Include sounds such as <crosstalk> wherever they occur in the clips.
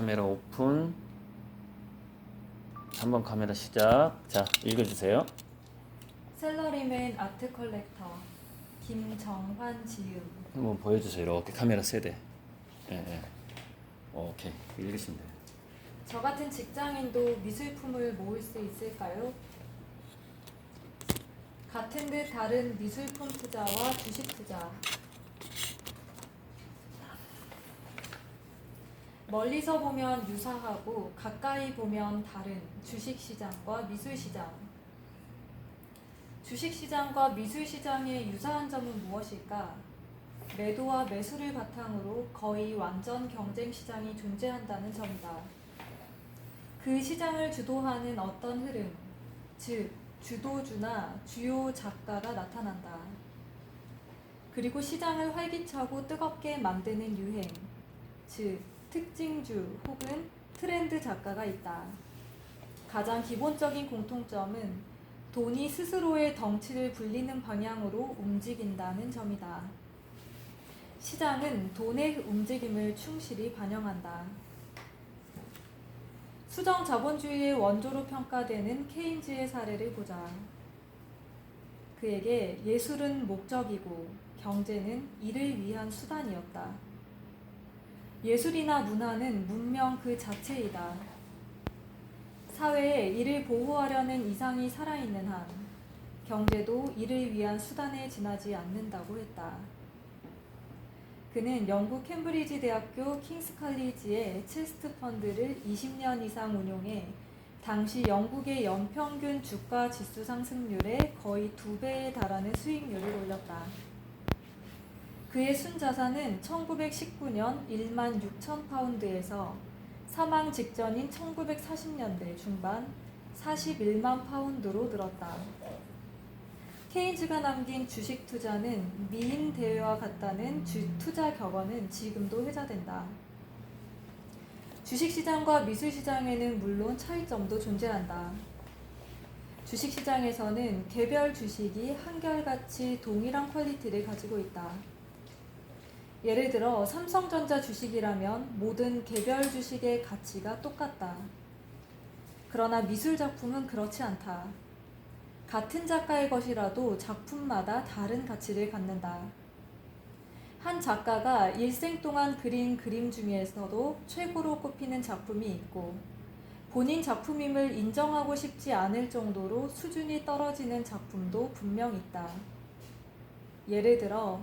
카메라 오픈. 3번 카메라 시작. 자, 읽어주세요. 셀러리맨 아트 컬렉터 김정환 지음 한번 보여주세요. 이렇게 카메라 세대. 예, 예. 오케이. 읽으시면 돼요. 저 같은 직장인도 미술품을 모을 수 있을까요? 같은 듯 다른 미술품 투자와 주식 투자 멀리서 보면 유사하고 가까이 보면 다른 주식 시장과 미술 시장 주식 시장과 미술 시장의 유사한 점은 무엇일까? 매도와 매수를 바탕으로 거의 완전 경쟁 시장이 존재한다는 점이다. 그 시장을 주도하는 어떤 흐름, 즉 주도주나 주요 작가가 나타난다. 그리고 시장을 활기차고 뜨겁게 만드는 유행, 즉 특징주 혹은 트렌드 작가가 있다. 가장 기본적인 공통점은 돈이 스스로의 덩치를 불리는 방향으로 움직인다는 점이다. 시장은 돈의 움직임을 충실히 반영한다. 수정 자본주의의 원조로 평가되는 케인즈의 사례를 보자. 그에게 예술은 목적이고 경제는 이를 위한 수단이었다. 예술이나 문화는 문명 그 자체이다. 사회에 이를 보호하려는 이상이 살아있는 한 경제도 이를 위한 수단에 지나지 않는다고 했다. 그는 영국 캠브리지 대학교 킹스 칼리지의 체스트 펀드를 20년 이상 운용해 당시 영국의 연평균 주가 지수 상승률의 거의 두 배에 달하는 수익률을 올렸다. 그의 순자산은 1919년 1만 6천 파운드에서 사망 직전인 1940년대 중반 41만 파운드로 늘었다. 케인즈가 남긴 주식 투자는 미인 대회와 같다는 주 투자 격언은 지금도 회자된다. 주식 시장과 미술 시장에는 물론 차이점도 존재한다. 주식 시장에서는 개별 주식이 한결같이 동일한 퀄리티를 가지고 있다. 예를 들어 삼성전자 주식이라면 모든 개별 주식의 가치가 똑같다. 그러나 미술 작품은 그렇지 않다. 같은 작가의 것이라도 작품마다 다른 가치를 갖는다. 한 작가가 일생 동안 그린 그림 중에서도 최고로 꼽히는 작품이 있고 본인 작품임을 인정하고 싶지 않을 정도로 수준이 떨어지는 작품도 분명 있다. 예를 들어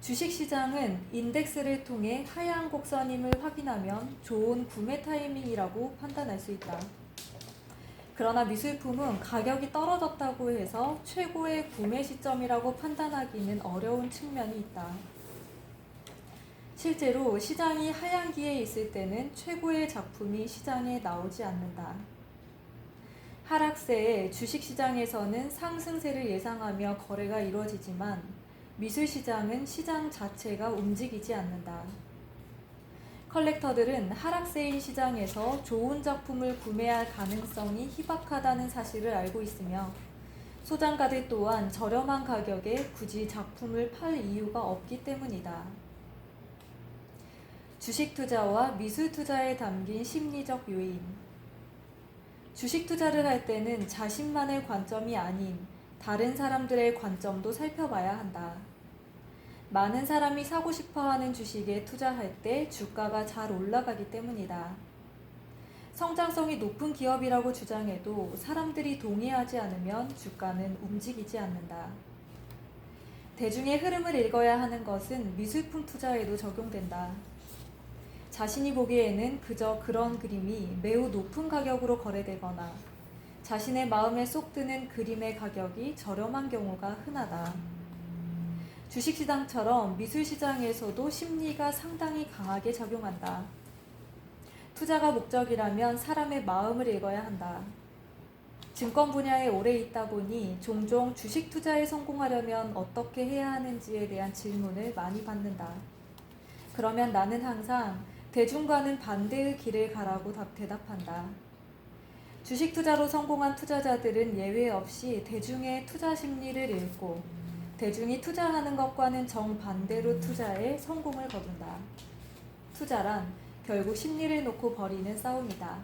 주식시장은 인덱스를 통해 하향 곡선임을 확인하면 좋은 구매 타이밍이라고 판단할 수 있다. 그러나 미술품은 가격이 떨어졌다고 해서 최고의 구매 시점이라고 판단하기는 어려운 측면이 있다. 실제로 시장이 하향기에 있을 때는 최고의 작품이 시장에 나오지 않는다. 하락세에 주식시장에서는 상승세를 예상하며 거래가 이루어지지만 미술 시장은 시장 자체가 움직이지 않는다. 컬렉터들은 하락세인 시장에서 좋은 작품을 구매할 가능성이 희박하다는 사실을 알고 있으며 소장가들 또한 저렴한 가격에 굳이 작품을 팔 이유가 없기 때문이다. 주식 투자와 미술 투자에 담긴 심리적 요인. 주식 투자를 할 때는 자신만의 관점이 아닌 다른 사람들의 관점도 살펴봐야 한다. 많은 사람이 사고 싶어 하는 주식에 투자할 때 주가가 잘 올라가기 때문이다. 성장성이 높은 기업이라고 주장해도 사람들이 동의하지 않으면 주가는 움직이지 않는다. 대중의 흐름을 읽어야 하는 것은 미술품 투자에도 적용된다. 자신이 보기에는 그저 그런 그림이 매우 높은 가격으로 거래되거나 자신의 마음에 쏙 드는 그림의 가격이 저렴한 경우가 흔하다. 주식시장처럼 미술시장에서도 심리가 상당히 강하게 작용한다. 투자가 목적이라면 사람의 마음을 읽어야 한다. 증권 분야에 오래 있다 보니 종종 주식 투자에 성공하려면 어떻게 해야 하는지에 대한 질문을 많이 받는다. 그러면 나는 항상 대중과는 반대의 길을 가라고 답, 대답한다. 주식 투자로 성공한 투자자들은 예외 없이 대중의 투자 심리를 읽고 대중이 투자하는 것과는 정반대로 투자에 성공을 거둔다. 투자란 결국 심리를 놓고 벌이는 싸움이다.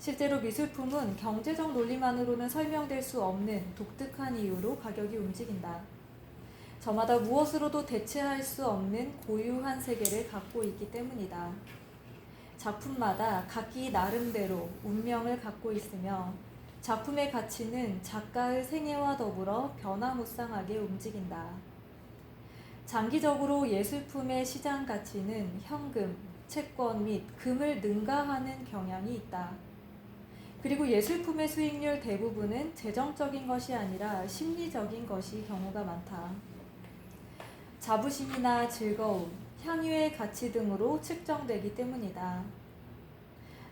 실제로 미술품은 경제적 논리만으로는 설명될 수 없는 독특한 이유로 가격이 움직인다. 저마다 무엇으로도 대체할 수 없는 고유한 세계를 갖고 있기 때문이다. 작품마다 각기 나름대로 운명을 갖고 있으며 작품의 가치는 작가의 생애와 더불어 변화무쌍하게 움직인다. 장기적으로 예술품의 시장 가치는 현금, 채권 및 금을 능가하는 경향이 있다. 그리고 예술품의 수익률 대부분은 재정적인 것이 아니라 심리적인 것이 경우가 많다. 자부심이나 즐거움, 향유의 가치 등으로 측정되기 때문이다.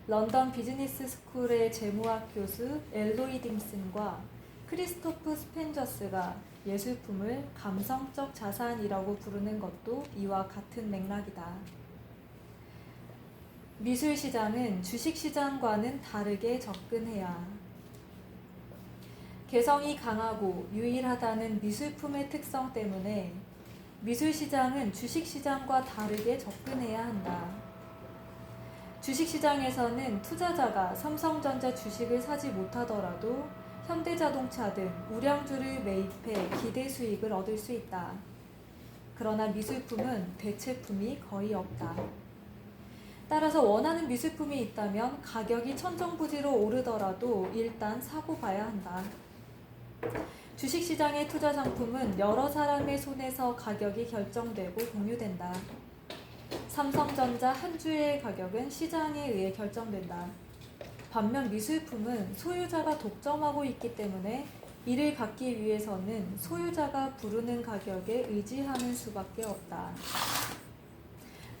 런던 비즈니스 스쿨의 재무학 교수 엘로이 딤슨과 크리스토프 스펜저스가 예술품을 감성적 자산이라고 부르는 것도 이와 같은 맥락이다. 미술 시장은 주식 시장과는 다르게 접근해야 개성이 강하고 유일하다는 미술품의 특성 때문에 미술 시장은 주식 시장과 다르게 접근해야 한다. 주식 시장에서는 투자자가 삼성전자 주식을 사지 못하더라도 현대자동차 등 우량주를 매입해 기대 수익을 얻을 수 있다. 그러나 미술품은 대체품이 거의 없다. 따라서 원하는 미술품이 있다면 가격이 천정부지로 오르더라도 일단 사고 봐야 한다. 주식시장의 투자 상품은 여러 사람의 손에서 가격이 결정되고 공유된다. 삼성전자 한 주의 가격은 시장에 의해 결정된다. 반면 미술품은 소유자가 독점하고 있기 때문에 이를 갖기 위해서는 소유자가 부르는 가격에 의지하는 수밖에 없다.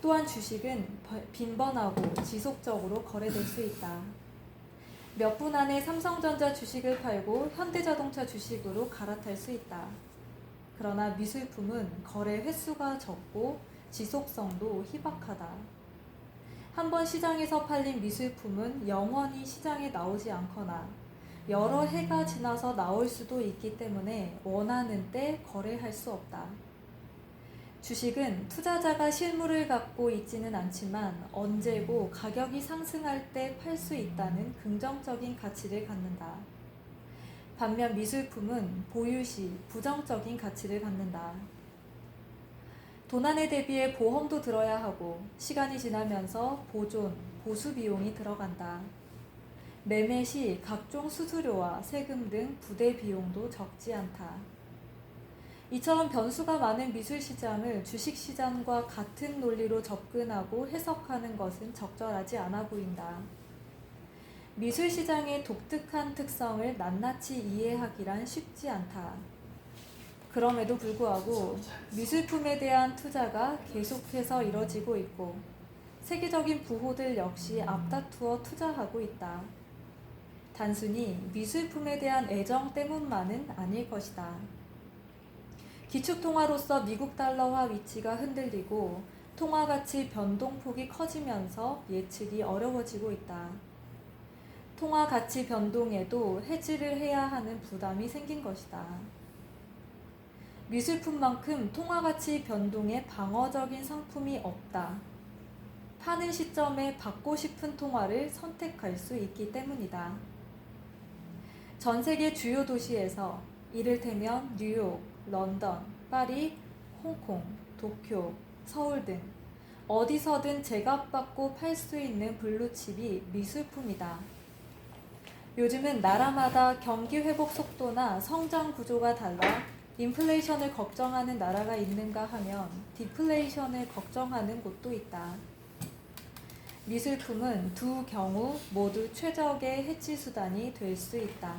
또한 주식은 버- 빈번하고 지속적으로 거래될 수 있다. 몇 분 안에 삼성전자 주식을 팔고 현대자동차 주식으로 갈아탈 수 있다. 그러나 미술품은 거래 횟수가 적고 지속성도 희박하다. 한번 시장에서 팔린 미술품은 영원히 시장에 나오지 않거나 여러 해가 지나서 나올 수도 있기 때문에 원하는 때 거래할 수 없다. 주식은 투자자가 실물을 갖고 있지는 않지만 언제고 가격이 상승할 때 팔 수 있다는 긍정적인 가치를 갖는다. 반면 미술품은 보유 시 부정적인 가치를 갖는다. 도난에 대비해 보험도 들어야 하고 시간이 지나면서 보존, 보수 비용이 들어간다. 매매 시 각종 수수료와 세금 등 부대 비용도 적지 않다. 이처럼 변수가 많은 미술 시장을 주식 시장과 같은 논리로 접근하고 해석하는 것은 적절하지 않아 보인다. 미술 시장의 독특한 특성을 낱낱이 이해하기란 쉽지 않다. 그럼에도 불구하고 미술품에 대한 투자가 계속해서 이뤄지고 있고 세계적인 부호들 역시 앞다투어 투자하고 있다. 단순히 미술품에 대한 애정 때문만은 아닐 것이다. 기축통화로서 미국 달러화 위치가 흔들리고 통화 가치 변동폭이 커지면서 예측이 어려워지고 있다. 통화 가치 변동에도 해지를 해야 하는 부담이 생긴 것이다. 미술품만큼 통화 가치 변동에 방어적인 상품이 없다. 파는 시점에 받고 싶은 통화를 선택할 수 있기 때문이다. 전 세계 주요 도시에서 이를테면 뉴욕, 런던, 파리, 홍콩, 도쿄, 서울 등 어디서든 제값받고 팔 수 있는 블루칩이 미술품이다. 요즘은 나라마다 경기 회복 속도나 성장 구조가 달라 인플레이션을 걱정하는 나라가 있는가 하면 디플레이션을 걱정하는 곳도 있다. 미술품은 두 경우 모두 최적의 해치 수단이 될 수 있다.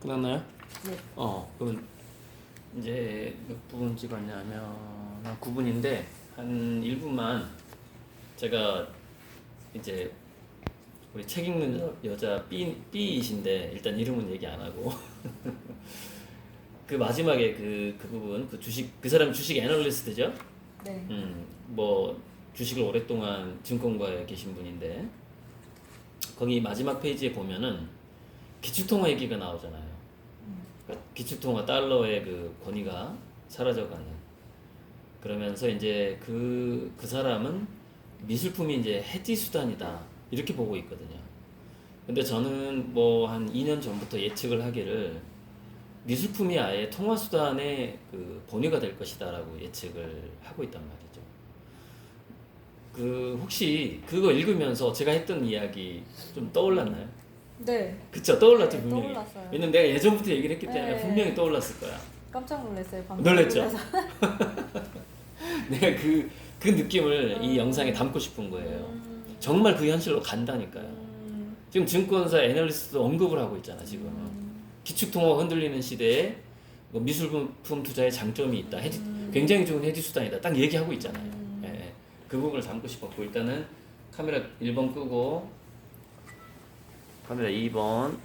끝났나요? 네. 어, 그럼 이제 몇분 찍었냐면 한 9분인데 한 1분만 제가 이제 우리 책 읽는 여- 여자 B B이신데 일단 이름은 얘기 안 하고 <laughs> 그 마지막에 그, 그 부분 그 주식 그 사람 주식 애널리스트죠? 네. 음, 뭐 주식을 오랫동안 증권가에 계신 분인데 거기 마지막 페이지에 보면은 기축통화 얘기가 나오잖아요. 그러니까 기축통화 달러의 그 권위가 사라져가는 그러면서 이제 그, 그 사람은 미술품이 이제 해지 수단이다 이렇게 보고 있거든요. 근데 저는 뭐 한 2년 전부터 예측을 하기를 미술품이 아예 통화 수단의 그 본위가 될 것이다라고 예측을 하고 있단 말이죠. 그 혹시 그거 읽으면서 제가 했던 이야기 좀 떠올랐나요? 네, 그쵸 떠올랐죠 네, 분명히. 떠올랐어요. 왜냐면 내가 예전부터 얘기를 했기 때문에 네. 분명히 떠올랐을 거야. 깜짝 놀랐어요. 방금 놀랬죠? <laughs> 내가 그, 그 느낌을 이 음. 영상에 담고 싶은 거예요. 음, 정말 그 현실로 간다니까요. 음, 지금 증권사 애널리스트도 언급을 하고 있잖아 지금은. 음, 기축통화가 흔들리는 시대에 뭐 미술품 투자의 장점이 있다. 해지, 음. 굉장히 좋은 해지 수단이다. 딱 얘기하고 있잖아요. 음. 예, 예. 그 부분을 담고 싶었고 일단은 카메라 1번 끄고 카메라 2번